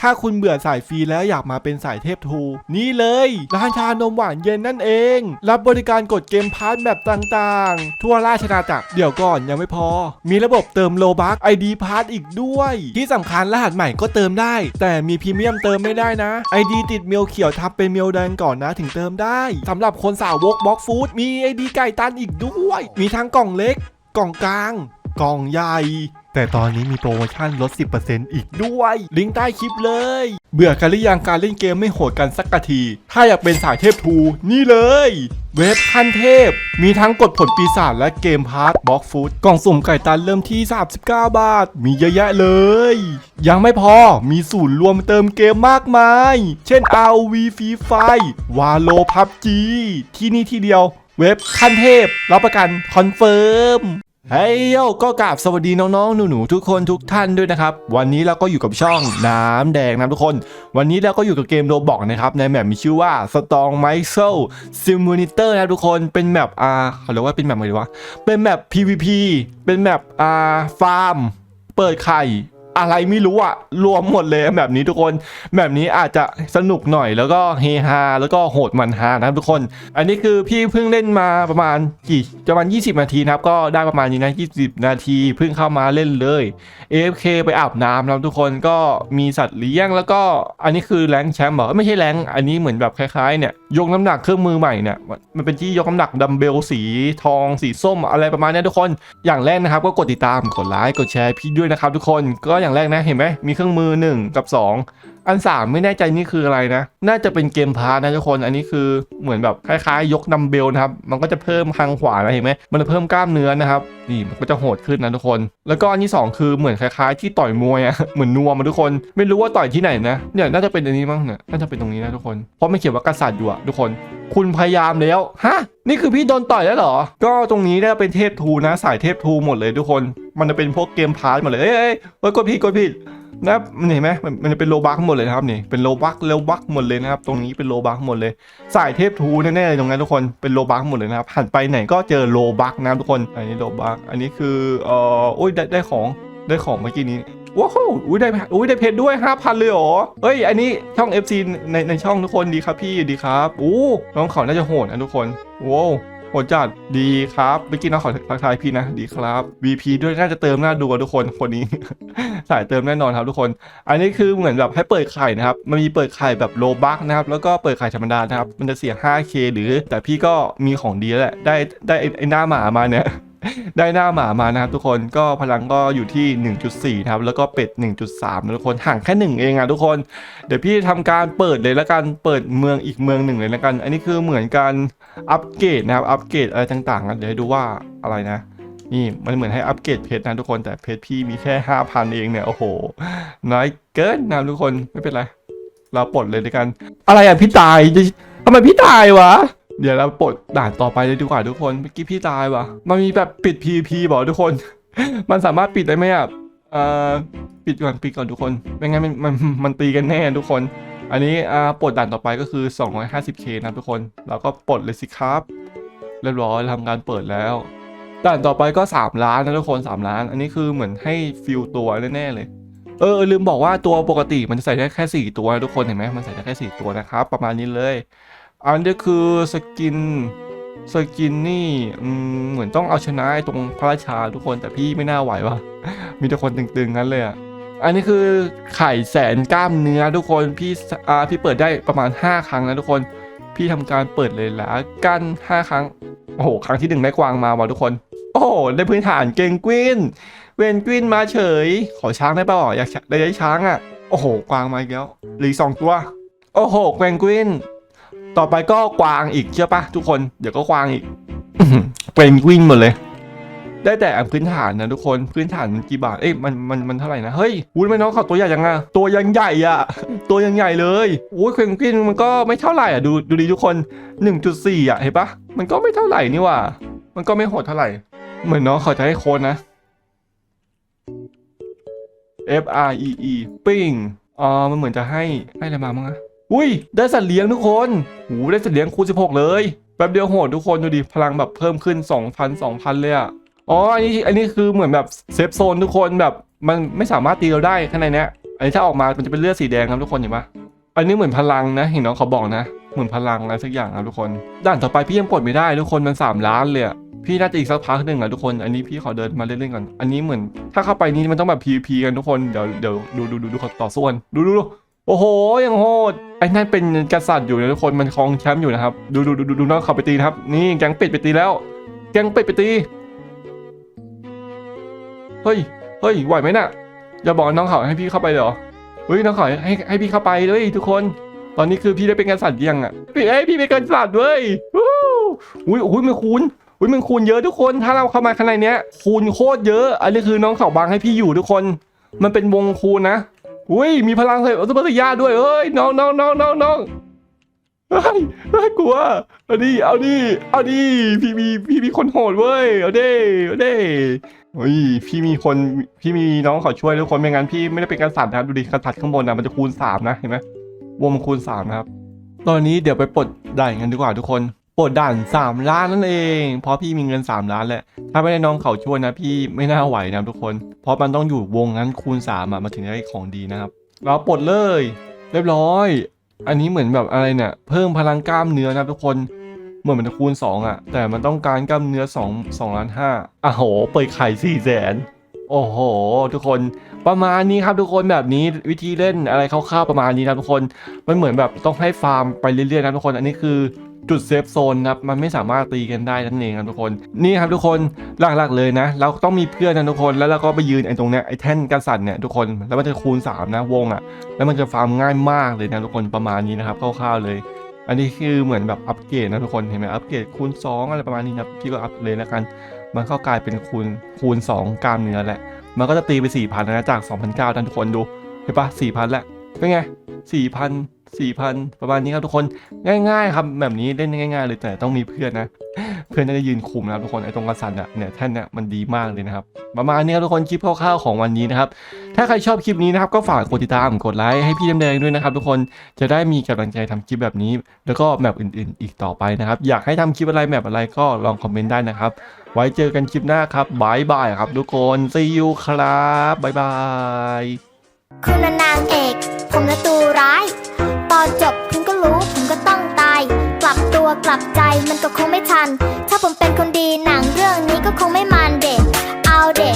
ถ้าคุณเบื่อสายฟรีแล้วอยากมาเป็นสายเทพทู นี่เลยร้านชานมหวานเย็นนั่นเอง รับบริการกดเกมพาร์ทแบบต่างๆ ทั่วราชนาจักรเดี๋ยวก่อนยังไม่พอ มีระบบเติมโลบักไอดีพาร์ทอีกด้วย ที่สำคัญรหัสใหม่ก็เติมได้ แต่มีพรีเมียมเติมไม่ได้นะไอดีติดเมลเขียวทับเป็นเมลแดงก่อนนะถึงเติมได้สำหรับคนสาวกบล็อกฟู้ดมีไอดีไก่ตันอีกด้วย มีทั้งกล่องเล็ก กล่องกลาง กล่องใหญ่ แต่ตอนนี้มีโปรโมชั่นลด 10%อีกด้วย ลิงก์ใต้คลิปเลย เบื่อกันหรือยังการเล่นเกมไม่โหดกันสักกะที ถ้าอยากเป็นสายเทพทู นี่เลย เว็บขั้นเทพ มีทั้งกดผลปีศาจและเกมพาร์ทบล็อกฟูดกล่องสุ่มไก่ตันเริ่มที่ 39 บาท มีเยอะแยะเลย ยังไม่พอมีศูนย์รวมเติมเกมมากมาย เช่น ROV Free Fire Valo PUBG ที่นี่ที่เดียวเว็บขั้นเทพ รับประกันคอนเฟิร์ม เฮ้ยโยก็กราบสวัสดีน้องๆ หนูๆ ทุกคนทุกท่านด้วยนะครับ วันนี้เราก็อยู่กับช่องน้ำแดงนะทุกคน วันนี้เราก็อยู่กับเกมโรบอกนะครับ ในแมปมีชื่อว่า Strong m i c h e l Simulator นะทุกคนเป็นแมปอ่าเขาเรียกว่าเป็นแมปอะไรวะเป็นแมป PVP เป็นแมปอ่าฟาร์ม เปิดไข่ อะไรไม่รู้อะรวมหมดเลยแบบนี้ทุกคน แบบนี้อาจจะสนุกหน่อยแล้วก็เฮฮาแล้วก็โหดมันฮานะทุกคน อันนี้คือพี่เพิ่งเล่นมาประมาณกี่ประมาณ 20 นาทีนะครับ ก็ได้ประมาณนี้นะ20 นาทีเพิ่งเข้ามาเล่นเลย AFK ไปอาบน้ำนะทุกคนก็มีสัตว์เลี้ยงแล้วก็อันนี้คือแรงแชมป์เหรอไม่ใช่แรงอันนี้เหมือนแบบคล้ายๆเนี่ยยกน้ำหนักเครื่องมือใหม่เนี่ยมันเป็นที่ยกน้ำหนักดัมเบลสีทองสีส้มอะไรประมาณนี้ทุกคนอย่างแรกนะครับ ก็กดติดตามกดไลค์กดแชร์พี่ด้วยนะครับทุกคนก็อยอย่างแรกนะเห็นไหมมีเครื่องมือ 1 กับ 2 อัน 3 ไม่แน่ใจนี่คืออะไรนะ น่าจะเป็นเกมพาร์ทนะทุกคนอันนี้คือเหมือนแบบคล้ายๆ ยกดัมเบลนะครับมันก็จะเพิ่มทางขวานะเห็นไหมมันจะเพิ่มกล้ามเนื้อนะครับนี่มันก็จะโหดขึ้นนะทุกคน แล้วก็อันที่ 2 คือเหมือนคล้ายๆ ที่ต่อยมวยอะเหมือนนัวมาทุกคน ไม่รู้ว่าต่อยที่ไหนนะเนี่ยน่าจะเป็นอันนี้มั้งเนี่ยน่าจะเป็นตรงนี้นะทุกคนเพราะไม่เขียนว่ากษัตริย์อยู่อะทุกคน คุณพยายามแล้วฮะนี่คือพี่โดนต่อยแล้วเหรอ ก็ตรงนี้เนี่ยเป็นเทพทูนะสายเทพทูหมดเลยทุกคน มันจะเป็นพวกเกมพาร์ทหมดเลยเอ้ยเอ้ยเอ้ยกดผิดกดผิดนะครับมันเห็นไหมมันมันจะเป็นโลบักหมดเลยนะครับนี่เป็นโลบักโลบักหมดเลยนะครับ ตรงนี้เป็นโลบักหมดเลย สายเทพทูแน่ๆเลยตรงนั้นทุกคนเป็นโลบักหมดเลยนะครับหันไปไหนก็เจอโลบักนะครับทุกคน อันนี้โลบักอันนี้คือเอ่อโอ้ยได้ได้ของได้ของเมื่อกี้นี้ว้าวอุ้ยได้อุ้ยได้เพชรด้วย 5,000 เลยเหรอเฮ้ย อันนี้ช่อง FC ในในช่องทุกคนดีครับพี่ดีครับโอ้น้องเขาน่าจะโหดนะทุกคนว้าว โหดจัดดีครับเมื่อกี้น้องขอทักทายพี่นะดีครับ VP ด้วยน่าจะเติมหน้าดูทุกคนคนนี้ สายเติมแน่นอนครับทุกคน อันนี้คือเหมือนแบบให้เปิดไข่นะครับมันมีเปิดไข่แบบโลบักนะครับแล้วก็เปิดไข่ธรรมดานะครับมันจะเสีย 5k หรือ แต่พี่ก็มีของดีแล้วแหละได้ได้ไอ้หน้าหมามาเนี่ย ได้หน้าหมามานะครับทุกคนก็พลังก็อยู่ที่ 1.4นะครับแล้วก็เป็ด 1.3นะทุกคนห่างแค่ 1 เองอะทุกคน เดี๋ยวพี่ทำการเปิดเลยแล้วกันเปิดเมืองอีกเมืองหนึ่งเลยแล้วกัน อันนี้คือเหมือนการอัปเกรดนะครับอัปเกรดอะไรต่างๆกันเดี๋ยวให้ดูว่าอะไรนะนี่มันเหมือนให้อัปเกรดเพชรนะทุกคนแต่เพชรพี่มีแค่ 5,000 เองเนี่ย โอ้โห น้อยเกินนะทุกคนไม่เป็นไร เราปลดเลยด้วยกัน อะไรอะพี่ตายทำไมพี่ตายวะ เดี๋ยวเราปลดด่านต่อไปเลยดีกว่าทุกคนเมื่อกี้พี่ตายวะมันมีแบบปิด PVP บอกทุกคน มันสามารถปิดได้ไหมอะเอ่อปิดก่อนปิดก่อนทุกคนไม่งั้นมันมันมันตีกันแน่ทุกคน อันนี้อ่าปลดด่านต่อไปก็คือ 250k นะทุกคนเราก็ปลดเลยสิครับเรียบร้อยทำการเปิดแล้วด่านต่อไปก็ 3 ล้านนะทุกคน 3 ล้าน อันนี้คือเหมือนให้ฟิลตัวแน่ๆเลยเออลืมบอกว่าตัวปกติมันจะใส่ได้แค่ 4 ตัวทุกคนเห็นไหมมันใส่ได้แค่ 4 ตัวนะครับ ประมาณนี้เลย อันนี้คือสกินสกินนี่เหมือนต้องเอาชนะไอ้ตรงพระราชาทุกคนแต่พี่ไม่น่าไหววะมีแต่คนตึงๆนั้นเลยอะอันนี้คือไข่แสนกล้ามเนื้อทุกคนพี่อ่าพี่เปิดได้ประมาณ 5 ครั้งนะทุกคน พี่ทำการเปิดเลยละกัน 5 ครั้งโอ้โหครั้งที่หนึ่งได้กวางมาว่ะทุกคน โอ้โหได้พื้นฐานเก่งกวินเวนกวินมาเฉย ขอช้างได้ป่าอยากได้ช้างอะโอ้โหกวางมาอีกแล้วหลือสองตัว โอ้โหแกวนกวิน ต่อไปก็กวางอีกใช่ปะทุกคนเดี๋ยวก็กวางอีกแกวนกวินหมดเลย ได้แต่อพื้นฐานนะทุกคนพื้นฐานกี่บาทเอ้ยมันมันมันเท่าไหร่นะเฮ้ยวุ้ยไม่น้องเขาตัวใหญ่ยังไงตัวยังใหญ่อะตัวยังใหญ่เลยโอ้ยแกวนกวินมันก็ไม่เท่าไหร่อะดูดูดีทุกคน 1.4 อะเห็นปะมันก็ไม่เท่าไหร่นี่ว่ามันก็ไม่โหดเท่าไหร่ เหมือนน้องเขาจะให้โค้ดนะ F R E E ปิ้งอ๋อมันเหมือนจะให้ให้อะไรมาบ้างอะ อุ้ย ได้สัตว์เลี้ยงทุกคนหูได้สัตว์เลี้ยงคูณ16 เลยแป๊บเดียวโหดทุกคนดูดิพลังแบบเพิ่มขึ้น 2,000 2,000 เลยอะอ๋ออันนี้อันนี้คือเหมือนแบบเซฟโซนทุกคนแบบมันไม่สามารถตีเราได้ข้างในเนี้ยอันนี้ถ้าออกมามันจะเป็นเลือดสีแดงครับทุกคนเห็นปะอันนี้เหมือนพลังนะเห็นน้องเขาบอกนะ เหมือนพลังอะไรสักอย่างครับทุกคนด่านต่อไปพี่ยังกดไม่ได้ทุกคนมันสามล้านเลยพี่น่าจะอีกสักพักหนึ่งอะทุกคน อันนี้พี่ขอเดินมาเล่นๆก่อน อันนี้เหมือน ถ้าเข้าไปนี่มันต้องแบบ PVP กันทุกคน เดี๋ยวเดี๋ยวดูดูดูดูเขาต่อสู้กันดูดูดู โอ้โห ยังโหด ไอ้นั่นเป็นกษัตริย์อยู่นะทุกคน มันครองแชมป์อยู่นะครับ ดูดูดูดูดูน้องเขาไปตีนะครับ นี่แก๊งเป็ดไปตีแล้ว แก๊งเป็ดไปตี เฮ้ย เฮ้ย ไหวไหมน่ะ อย่าบอกน้องเขาให้พี่เข้าไปเหรอ เฮ้ย น้องเขาให้ให้พี่เข้าไปเลยทุกคน ตอนนี้คือพี่ได้เป็นกษัตริย์ยังอะพี่เอ้พี่เป็นกษัตริย์เว้ยวู้อุ้ยอุ้ยมันคูณอุ้ยมันคูณเยอะทุกคน ถ้าเราเข้ามาข้างในเนี้ยคูณโคตรเยอะ อันนี้คือน้องเขาบังให้พี่อยู่ทุกคน มันเป็นวงคูณนะ อุ้ยมีพลังใส่อัตโนมัตยาด้วยเอ้ยน้องน้องน้องน้องน้องเฮ้ยเฮ้ยกลัวเอาดิเอาดิเอาดิพี่มีพี่มีคนโหดเว้ยเอาดิเอาดิเฮ้ยพี่มีคนพี่มีน้องเขาช่วยทุกคนไม่งั้นพี่ไม่ได้เป็นกษัตริย์นะครับดูดิกษัตริย์ข้างบนนะมันจะคูณสามนะเห็นไหมวงมันคูณสามนะครับ ตอนนี้เดี๋ยวไปปลดด่านกันดีกว่าทุกคน ปลดด่านสามล้านนั่นเอง เพราะพี่มีเงินสามล้านแหละ ถ้าไม่ได้น้องเขาช่วยนะ พี่ไม่น่าไหวนะทุกคน เพราะมันต้องอยู่วงนั้นคูณ3อะมาถึงได้ของดีนะครับ เราปลดเลย เรียบร้อย อันนี้เหมือนแบบอะไรเนี่ย เพิ่มพลังกล้ามเนื้อนะทุกคน เหมือนมันจะคูณ 2อะ แต่มันต้องการกล้ามเนื้อ2 2ล้านห้าอะโห เปิดไข่4ี่แสนโอ้โห ทุกคนประมาณนี้ครับทุกคนแบบนี้วิธีเล่นอะไรคร่าวๆประมาณนี้นะทุกคน มันเหมือนแบบต้องให้ฟาร์มไปเรื่อยๆนะทุกคน อันนี้คือ จุดเซฟโซนครับมันไม่สามารถตีกันได้นั่นเองครับทุกคนนี่ครับทุกคนหลักๆเลยนะ เราต้องมีเพื่อนนะทุกคนแล้วเราก็ไปยืนไอ้ตรงเนี้ยไอ้แท่นกษัตริย์เนี่ยทุกคนแล้วมันจะคูณ 3 นะวงอะ แล้วมันจะฟาร์มง่ายมากเลยนะทุกคนประมาณนี้นะครับคร่าวๆเลย อันนี้คือเหมือนแบบอัปเกรดนะทุกคนเห็นไหมอัปเกรดคูณ 2 อะไรประมาณนี้นะพี่ก็อัปเลยแล้วกัน มันเข้ากลายเป็นคูณคูณ 2 กล้ามเนื้อแหละ มันก็จะตีไป4,000นะจาก2,900นะทุกคนดูเห็นปะ4,000แหล้วเป็นไง4,000 4,000 ประมาณนี้ครับทุกคนง่าย ๆ ครับแบบนี้เล่นง่าย ๆ เลยแต่ต้องมีเพื่อนนะ เพื่อนน่าจะยืนคุมนะครับทุกคนไอ้ตรงกระสันอะเนี่ยแท่นเนี่ยมันดีมากเลยนะครับ ประมาณนี้ครับทุกคนคลิปคร่าวๆของวันนี้นะครับ ถ้าใครชอบคลิปนี้นะครับก็ฝากกดติดตามกดไลค์ให้พี่น้ำแดงด้วยนะครับทุกคนจะได้มีกำลังใจทำคลิปแบบนี้ แล้วก็แบบอื่นๆ อีกต่อไปนะครับ อยากให้ทำคลิปอะไรแบบอะไรก็ลองคอมเมนต์ได้นะครับ ไว้เจอกันคลิปหน้าครับบายบายครับทุกคน see you ครับบายบายคุณนางเอก ผมละตัวร้าย กลับใจมันก็คงไม่ทัน ถ้าผมเป็นคนดีหนังเรื่องนี้ก็คงไม่มันเด็เอาเด็